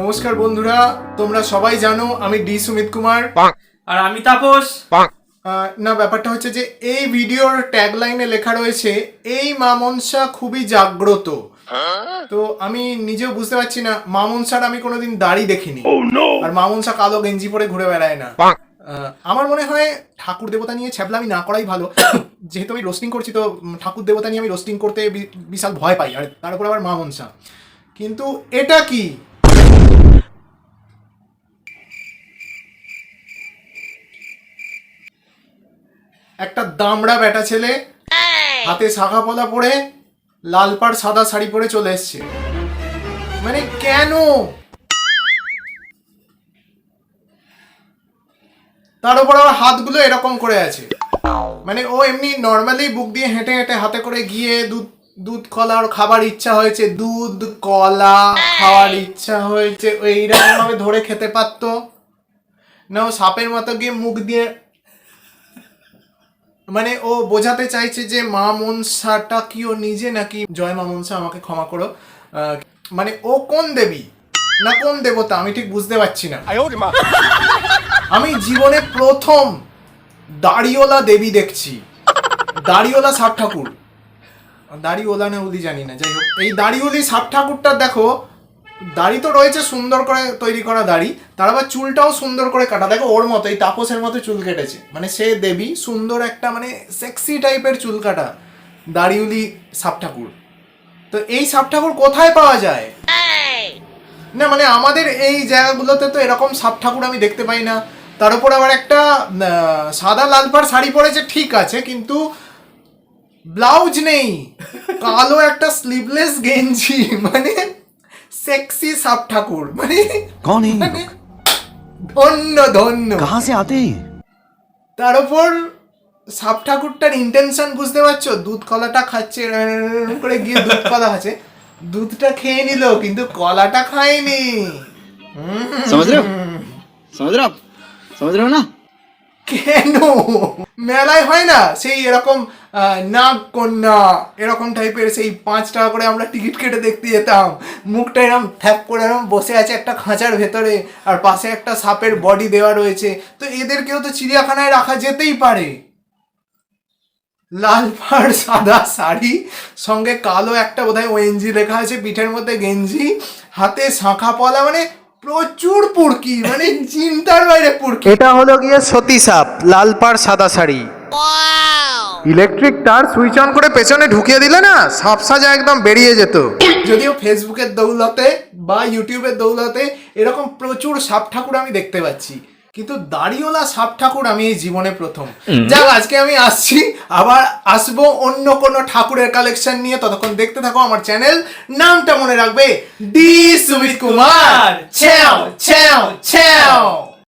নমস্কার বন্ধুরা তোমরা সবাই জানো আমি ডি সুমিত কুমার। আর আমি তাপস। আহ, না ব্যাপারটা হচ্ছে যে এই ভিডিওর ট্যাগলাইনে লেখা রয়েছে এই মা মনসা খুবই জাগ্রত। তো আমি নিজেও বুঝতে পারছি না মা মনসার আমি কোনোদিন দাড়ি দেখিনি। আর মা মনসা কালো গেঞ্জি পরে ঘুরে বেড়ায় না। আহ, আমার মনে হয় ঠাকুর দেবতা নিয়ে ছ্যাবলামি না করাই ভালো। যেহেতু আমি রোস্টিং করছি তো ঠাকুর দেবতা নিয়ে আমি রোস্টিং করতে বিশাল ভয় পাই আর তার উপর আবার মা মনসা কিন্তু এটা কি? একটা দামড়া বেটা ছেলে হাতে শাখা পলা পরে লাল পাড় সাদা শাড়ি পরে চলে এসছে। মানে কেন? তার উপর আবার হাতগুলো এরকম করে আছে। মানে ও এমনি নর্মালি বুক দিয়ে হেঁটে হেঁটে হাতে করে গিয়ে দুধ দুধ কলার খাবার ইচ্ছা হয়েছে দুধ কলা খাওয়ার ইচ্ছা হয়েছে এইরকম ভাবে ধরে খেতে পারতো। না ও সাপের মতো গিয়ে মুখ দিয়ে মানে ও বোঝাতে চাইছে যে মা মনসাটা কি ও নিজে নাকি জয় মা মনসা আমাকে ক্ষমা করো। মানে ও কোন দেবী? না কোন দেবতা? আমি ঠিক বুঝতে পারছি না। আমি জীবনে প্রথম দাড়িওয়ালা দেবী দেখছি। দাড়িওলা সাপ ঠাকুর। দাড়িওলা না উলি জানি না যাই হোক। এই দাড়িওয়ালি সাপ ঠাকুরটা দেখো দাড়ি তো রয়েছে, সুন্দর করে তৈরি করা দাড়ি, তার আবার চুলটাও সুন্দর করে কাটা। দেখো ওর মতো, এই তাপসের মতো চুল কেটেছে। মানে সে দেবী সুন্দর একটা মানে সেক্সি টাইপের চুল কাটা দাড়িউলি সাপ ঠাকুর তো এই সাপ ঠাকুর কোথায় পাওয়া যায়? না মানে আমাদের এই জায়গাগুলোতে তো এরকম সাপ ঠাকুর আমি দেখতে পাই না। তার উপর আবার একটা সাদা লাল পাড় শাড়ি পরেছে, ঠিক আছে, কিন্তু ব্লাউজ নেই। কালো একটা স্লিভলেস গেঞ্জি মানে সেক্সি সাপ ঠাকুর মানে কোন মানে ধন্য ধন্য। কাহা সে আতে তার উপর সাপ ঠাকুরটার ইন্টেনশন বুঝতে পারছ? দুধ কলাটা খাচ্ছে করে গিয়ে দুধ কলা আছে দুধটা খেয়ে নিল কিন্তু কলাটা খায়নি। সমুদ্র সমুদ্র সমুদ্র না কেন? মেলায় হয় না? সেই এরকম নাগ কন্যা, এরকম টাইপের সেই পাঁচ টাকা করে আমরা টিকিট কেটে দেখতে যেতাম। মুখটা এরকম থ্যাপ করে এরকম বসে আছে একটা খাঁচার ভেতরে, আর পাশে একটা সাপের বডি দেওয়া রয়েছে। তো এদেরকেও তো চিড়িয়াখানায় রাখা যেতেই পারে। লাল পাড়, সাদা শাড়ি, সঙ্গে কালো একটা বোধহয় ওএনজি লেখা আছে, পিঠের মধ্যে গেঞ্জি, হাতে শাঁখা পলা মানে প্রচুর পুরকি মানে চিন্তার বাইরে পুরকি। এটা হলো গিয়ে সতী সাপ লাল পাড় সাদা শাড়ি। ইলেকট্রিক তার সুইচ অন করে পেছনে ঢুকিয়ে দিলে না সাপ সাজা একদম বেরিয়ে যেত। যদিও ফেসবুকের দৌলতে বা ইউটিউবের দৌলতে এরকম প্রচুর সাপ ঠাকুর আমি দেখতে পাচ্ছি। কিন্তু দাড়িওলা সাপ ঠাকুর আমি এই জীবনে প্রথম। যাক আজকে আমি আসছি আবার আসব অন্য কোনো ঠাকুরের কালেকশন নিয়ে। ততক্ষণ দেখতে থাকো আমার চ্যানেল নামটা মনে রাখবে ডি সুমিত কুমার। ছেও ছেও ছ্যাও